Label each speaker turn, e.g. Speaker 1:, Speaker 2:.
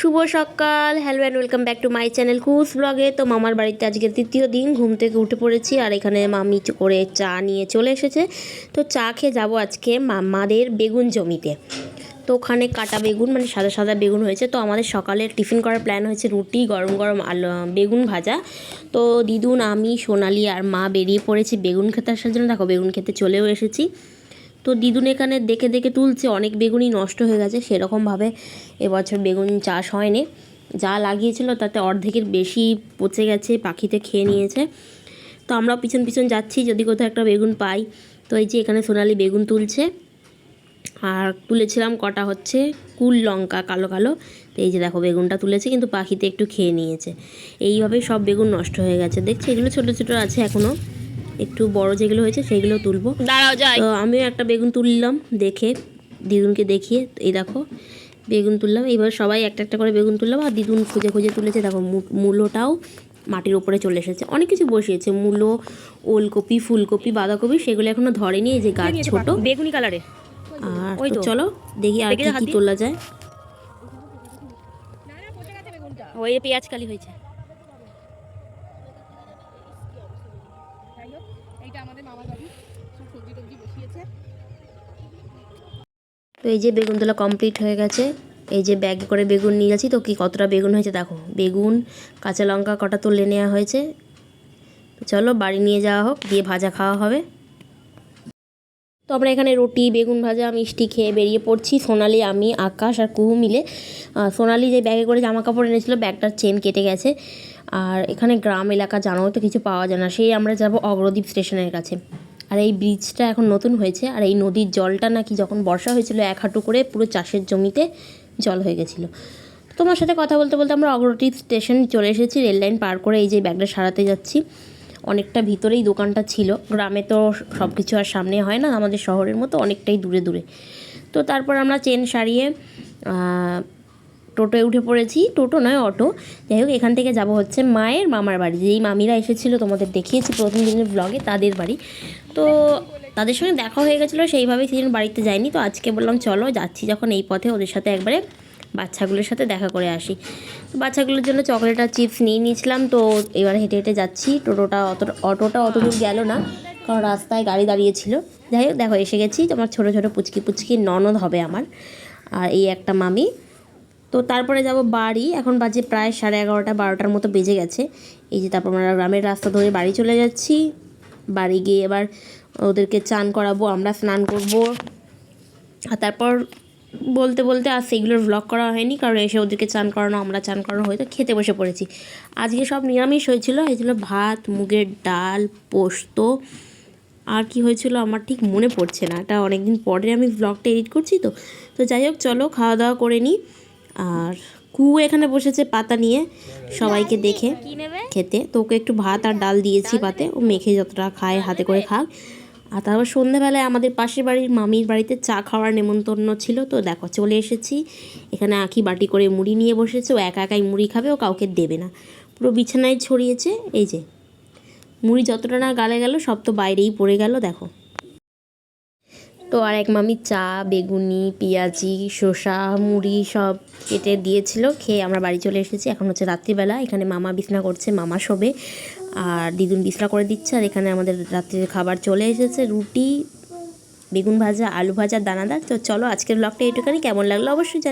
Speaker 1: শুভ সকাল। Hello and welcome back to my channel কুস ব্লগে তো মামার বাড়িতে আজকে তৃতীয় দিন, ঘুম থেকে উঠে পড়েছি আর এখানে মামি করে চা নিয়ে চলে এসেছে। তো চা খেয়ে যাব আজকে মামাদের বেগুন জমিতে। তো ওখানে কাটা বেগুন মানে সাদা সাদা বেগুন হয়েছে। তো আমাদের সকালে টিফিন করার প্ল্যান হয়েছে রুটি, গরম গরম আলু, বেগুন ভাজা। তো দিদুন, আমি, সোনালি আর মা বেরিয়ে পড়েছি বেগুন খেতে আসার জন্য। দেখো, বেগুন খেতে চলেও এসেছি। তো দিদুন এখানে দেখে দেখে তুলছে, অনেক বেগুনই নষ্ট হয়ে গেছে, সেরকমভাবে এবছর বেগুন চাষ হয়নি। যা লাগিয়েছিল তাতে অর্ধেকের বেশি পচে গেছে, পাখিতে খেয়ে নিয়েছে। তো আমরা পিছন পিছন যাচ্ছি, যদি কোথাও একটা বেগুন পাই। তো এই যে এখানে সোনালি বেগুন তুলছে, আর তুলেছিলাম কটা হচ্ছে, কুল লঙ্কা, কালো কালো। তো এই যে দেখো বেগুনটা তুলেছে, কিন্তু পাখিতে একটু খেয়ে নিয়েছে। এইভাবে সব বেগুন নষ্ট হয়ে গেছে। দেখছি এগুলো ছোটো ছোটো আছে এখনও একটু বড় যেগুলো হয়েছে সেগুলো তুলবো।
Speaker 2: দাঁড়াও যাই।
Speaker 1: তো আমিও একটা বেগুন তুললাম দেখে দিদুনকে দেখিয়ে এই দেখো বেগুন তুললাম। এবার সবাই একটা একটা করে বেগুন তুললাম আর দিদুন খুঁজে খুঁজে তুলেছে দেখো মূলোটাও মাটির ওপরে চলে এসেছে। অনেক কিছু বসিয়েছে মূলো ওলকপি ফুলকপি বাঁধাকপি সেগুলো এখনও ধরেনি এই যে গাছ ছোট।
Speaker 2: বেগুনি কালারে
Speaker 1: আর। চলো দেখি আর কি। তোলা যায়।
Speaker 2: ওই পেঁয়াজ কালি হয়েছে।
Speaker 1: তো এই যে বেগুন তোলা কমপ্লিট হয়ে গেছে। এই যে ব্যাগে করে বেগুন নিয়ে যাচ্ছি। তো কি কতটা বেগুন হয়েছে দেখো। বেগুন, কাঁচা লঙ্কা কটা তুলে নেওয়া হয়েছে। চলো বাড়ি নিয়ে যাওয়া হোক দিয়ে ভাজা খাওয়া হবে। তো আমরা এখানে রুটি, বেগুন ভাজা, মিষ্টি খেয়ে বেরিয়ে পড়ছি। সোনালি, আমি, আকাশ আর কুহু মিলে। সোনালি যে ব্যাগে করে জামা কাপড় এনেছিল ব্যাগটার চেন কেটে গেছে। আর এখানে গ্রাম এলাকা জানো তো কিছু পাওয়া যায় না। সেই আমরা যাব অগ্রদ্বীপ স্টেশনের কাছে। আর এই ব্রিজটা এখন নতুন হয়েছে। আর এই নদীর জলটা নাকি যখন বর্ষা হয়েছিল, এক হাঁটু করে পুরো চাষের জমিতে জল হয়ে গেছিল। তোমার সাথে কথা বলতে বলতে আমরা অগ্রদ্বীপ স্টেশন চলে এসেছি, রেল লাইন পার করে এই যে ব্যাগটা সারাতে যাচ্ছি। অনেকটা ভিতরেই দোকানটা ছিল। গ্রামে তো সব কিছু আর সামনে হয় না, আমাদের শহরের মতো অনেকটাই দূরে দূরে। তো তারপর আমরা চেন সারিয়ে টোটোয় উঠে পড়েছি। টোটো নয়, অটো। যাই হোক, এখান থেকে যাব হচ্ছে মায়ের মামার বাড়ি। যেই মামিরা এসেছিল, তোমাদের দেখিয়েছি প্রথম দিনের ব্লগে তাদের বাড়ি। তো তাদের সঙ্গে দেখা হয়ে গেছিল, সেইভাবেই সেদিন বাড়িতে যাইনি। তো আজকে বললাম, চলো যাচ্ছি যখন এই পথে ওদের সাথে একবারে বাচ্চাগুলোর সাথে দেখা করে আসি। তো বাচ্চাগুলোর জন্য চকলেট আর চিপস নিয়ে নিয়েছিলাম। তো এবার হেঁটে হেঁটে যাচ্ছি। টোটোটা অত, অটোটা অত দূর গেল না, কারণ রাস্তায় গাড়ি দাঁড়িয়েছিল। যাই হোক, দেখো, এসে গেছি। তোমার ছোটো ছোটো পুচকি পুচকি ননদ হবে আমার। আর এই একটা মামি। তো তারপরে যাব বাড়ি। এখন বাজে প্রায় সাড়ে এগারোটা, বারোটার মতো বেজে গেছে। এই যে তারপর আমরা গ্রামের রাস্তা ধরে বাড়ি চলে যাচ্ছি। বাড়ি গিয়ে এবার ওদেরকে চান করাবো, আমরা স্নান করব। আর তারপর বলতে বলতে আর সেগুলোর ভ্লগ করা হয়নি, কারণ এসে ওদেরকে চান করানো, আমরা চান করানো হয়তো খেতে বসে পড়েছি। আজকে সব নিরামিষ হয়েছিল হয়েছিল ভাত, মুগের ডাল, পোস্ত। আর কি হয়েছিল আমার ঠিক মনে পড়ছে না। এটা অনেকদিন পরে আমি ব্লগটা এডিট করছি তো। তো যাই হোক, চলো খাওয়া দাওয়া করে নিই। আর কু এখানে বসেছে পাতা নিয়ে সবাইকে দেখে খেতে। তো ওকে একটু ভাত আর ডাল দিয়েছি পাতে। ও মেখে যতটা খায় হাতে করে খাক। আর তারপর সন্ধ্যাবেলায় আমাদের পাশের বাড়ির মামির বাড়িতে চা খাওয়ার নেমন্তন্ন ছিল। তো দেখো চলে এসেছি। এখানে আঁকি বাটি করে মুড়ি নিয়ে বসেছে। ও একা একাই মুড়ি খাবে ও কাউকে দেবে না। পুরো বিছানায় ছড়িয়েছে। এই যে মুড়ি যতটা না গালে গেল সব তো বাইরেই পড়ে গেল দেখো। তো আর এক মামি চা, বেগুনি, পেঁয়াজি, শসা, মুড়ি সব কেটে দিয়েছিল, খেয়ে আমরা বাড়ি চলে এসেছি। এখন হচ্ছে রাত্রিবেলা, এখানে মামা বিছনা করছে, মামা শোবে। আর দিদুন বিছনা করে দিচ্ছে, আর এখানে আমাদের রাত্রির খাবার চলে এসেছে, রুটি, বেগুন ভাজা, আলু ভাজা, দানাদার। তো চলো আজকের ব্লগটা এটুখানি কেমন লাগল অবশ্যই জানি